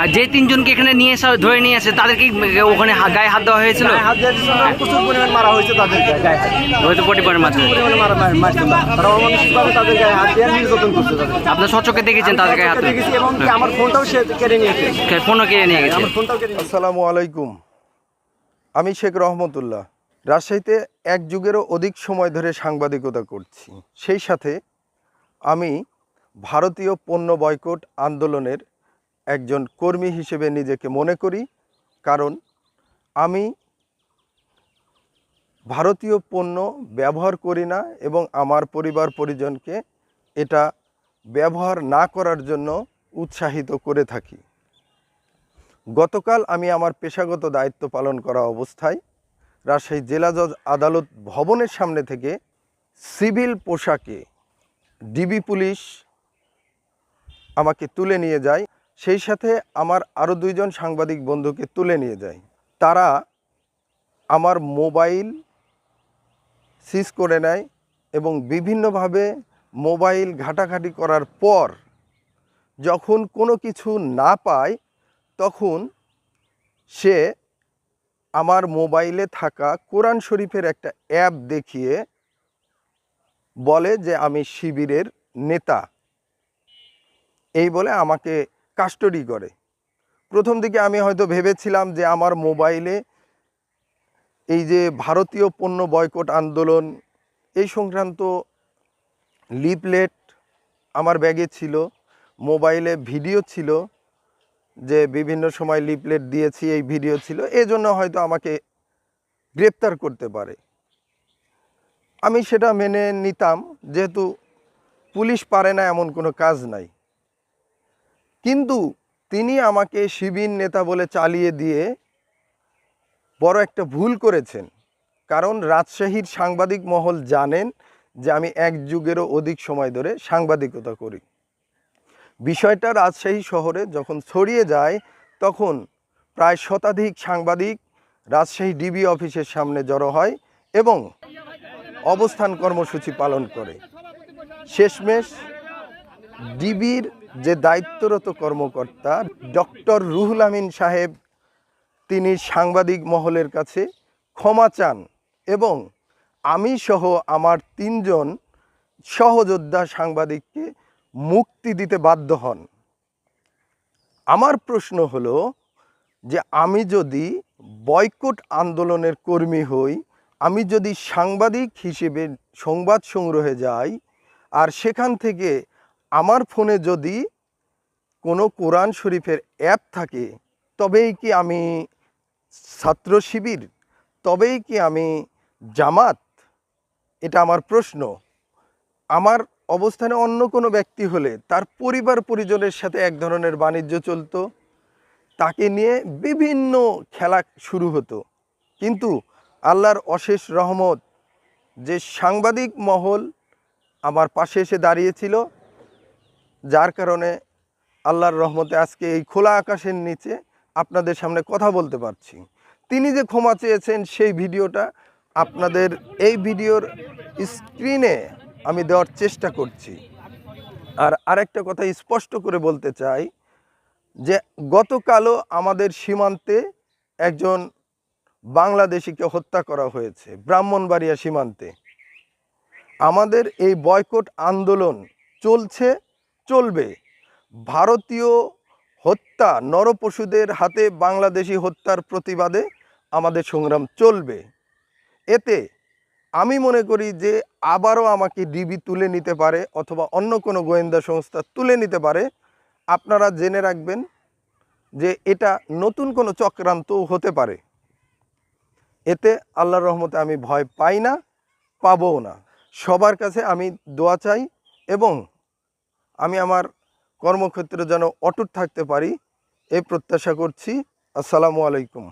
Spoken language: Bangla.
আর যে তিনজনকে এখানে নিয়ে এসে ধরে নিয়ে আসে তাদেরকে ওখানে হা- গায়ে হাত দেওয়া হয়েছিল? হাত দেওয়ার জন্য প্রচুর পরিমাণ মারা হয়েছে তাদেরকে গায়ে হয়তো পটি পরে পরিমাণে মারা আপনার সচকে দেখেছেন তাদের গায়ে হাত দেখেছি এবং কি আমার ফোনটাও সে কেড়ে নিয়েছে ফোনও কিনে নিয়ে গেছে? আমার ফোনটাও কেড়ে নিয়েছে আসসালামু আলাইকুম। আমি শেখ রহমতুল্লাহ। রাজশাহীতে এক যুগেরও অধিক সময় ধরে সাংবাদিকতা করছি। সেই সাথে আমি ভারতীয় পণ্য বয়কট আন্দোলনের একজন কর্মী হিসেবে নিজেকে মনে করি, কারণ আমি ভারতীয় পণ্য ব্যবহার করি না এবং আমার পরিবার পরিজনকে এটা ব্যবহার না করার জন্য উৎসাহিত করে থাকি। গতকাল আমি আমার পেশাগত দায়িত্ব পালন করা অবস্থায় রাজশাহী জেলা জজ আদালত ভবনের সামনে থেকে সিভিল পোশাকে ডিবি পুলিশ আমাকে তুলে নিয়ে যায়। সেই সাথে আমার আরও দুইজন সাংবাদিক বন্ধুকে তুলে নিয়ে যায় তারা আমার মোবাইল সিজ করে নেয় এবং বিভিন্নভাবে মোবাইল ঘাটাঘাটি করার পর যখন কোনো কিছু না পায়, তখন সে আমার মোবাইলে থাকা কোরআন শরীফের একটা অ্যাপ দেখিয়ে বলে যে আমি শিবিরের নেতা। এই বলে আমাকে কাস্টডি করে। প্রথম দিকে আমি হয়তো ভেবেছিলাম যে আমার মোবাইলে এই যে ভারতীয় পণ্য বয়কট আন্দোলন, এই সংক্রান্ত লিপলেট আমার ব্যাগে ছিল, মোবাইলে ভিডিও ছিল, যে বিভিন্ন সময় লিপলেট দিয়েছি, এই ভিডিও ছিল এই জন্য হয়তো আমাকে গ্রেপ্তার করতে পারে। আমি সেটা মেনে নিতাম, যেহেতু পুলিশ পারে না, এমন কোনো কাজ নাই। কিন্তু তিনি আমাকে শিবির নেতা বলে চালিয়ে দিয়ে বড় একটা ভুল করেছেন। কারণ রাজশাহীর সাংবাদিক মহল জানেন যে আমি এক যুগেরও অধিক সময় ধরে সাংবাদিকতা করি। বিষয়টা রাজশাহী শহরে যখন ছড়িয়ে যায়, তখন প্রায় শতাধিক সাংবাদিক রাজশাহী ডিবি অফিসের সামনে জড়ো হয় এবং অবস্থান কর্মসূচি পালন করে। শেষমেশ ডিবির যে দায়িত্বরত কর্মকর্তা, ডক্টর রুহুল আমিন সাহেব, তিনি সাংবাদিক মহলের কাছে ক্ষমা চান এবং আমি সহ আমার তিনজন সহযোদ্ধা সাংবাদিককে মুক্তি দিতে বাধ্য হন। আমার প্রশ্ন হলো যে আমি যদি বয়কট আন্দোলনের কর্মী হই, আমি যদি সাংবাদিক হিসেবে সংবাদ সংগ্রহে যাই, আর সেখান থেকে আমার ফোনে যদি কোনো কোরআন শরীফের অ্যাপ থাকে, তবেই কি আমি ছাত্র শিবির? তবেই কি আমি জামাত? এটা আমার প্রশ্ন। আমার অবস্থানে অন্য কোনো ব্যক্তি হলে তার পরিবার পরিজনের সাথে এক ধরনের বাণিজ্য চলতো, তাকে নিয়ে বিভিন্ন খেলা শুরু হতো। কিন্তু আল্লাহর অশেষ রহমত, যে সাংবাদিক মহল আমার পাশে এসে দাঁড়িয়েছিল যার কারণে আল্লাহর রহমতে আজকে এই খোলা আকাশের নিচে আপনাদের সামনে কথা বলতে পারছি। তিনি যে ক্ষমা চেয়েছেন সেই ভিডিওটা আপনাদের এই ভিডিওর স্ক্রিনে আমি দেওয়ার চেষ্টা করছি। আর আরেকটা কথা স্পষ্ট করে বলতে চাই যে গতকালও আমাদের সীমান্তে একজন বাংলাদেশিকে হত্যা করা হয়েছে, ব্রাহ্মণবাড়িয়া সীমান্তে। আমাদের এই বয়কট আন্দোলন চলছে চলবে। ভারতীয় হত্যা নরপশুদের হাতে বাংলাদেশি হত্যার প্রতিবাদে আমাদের সংগ্রাম চলবে। এতে আমি মনে করি যে আবারও আমাকে ডিবি তুলে নিতে পারে অথবা অন্য কোনো গোয়েন্দা সংস্থা তুলে নিতে পারে। আপনারা জেনে রাখবেন যে এটা নতুন কোনো চক্রান্ত হতে পারে। এতে আল্লাহর রহমতে আমি ভয় পাই না, পাবও না। সবার কাছে আমি দোয়া চাই এবং আমি আমার কর্মক্ষেত্রে যেন অটুট থাকতে পারি এই প্রত্যাশা করছি। আসসালামু আলাইকুম।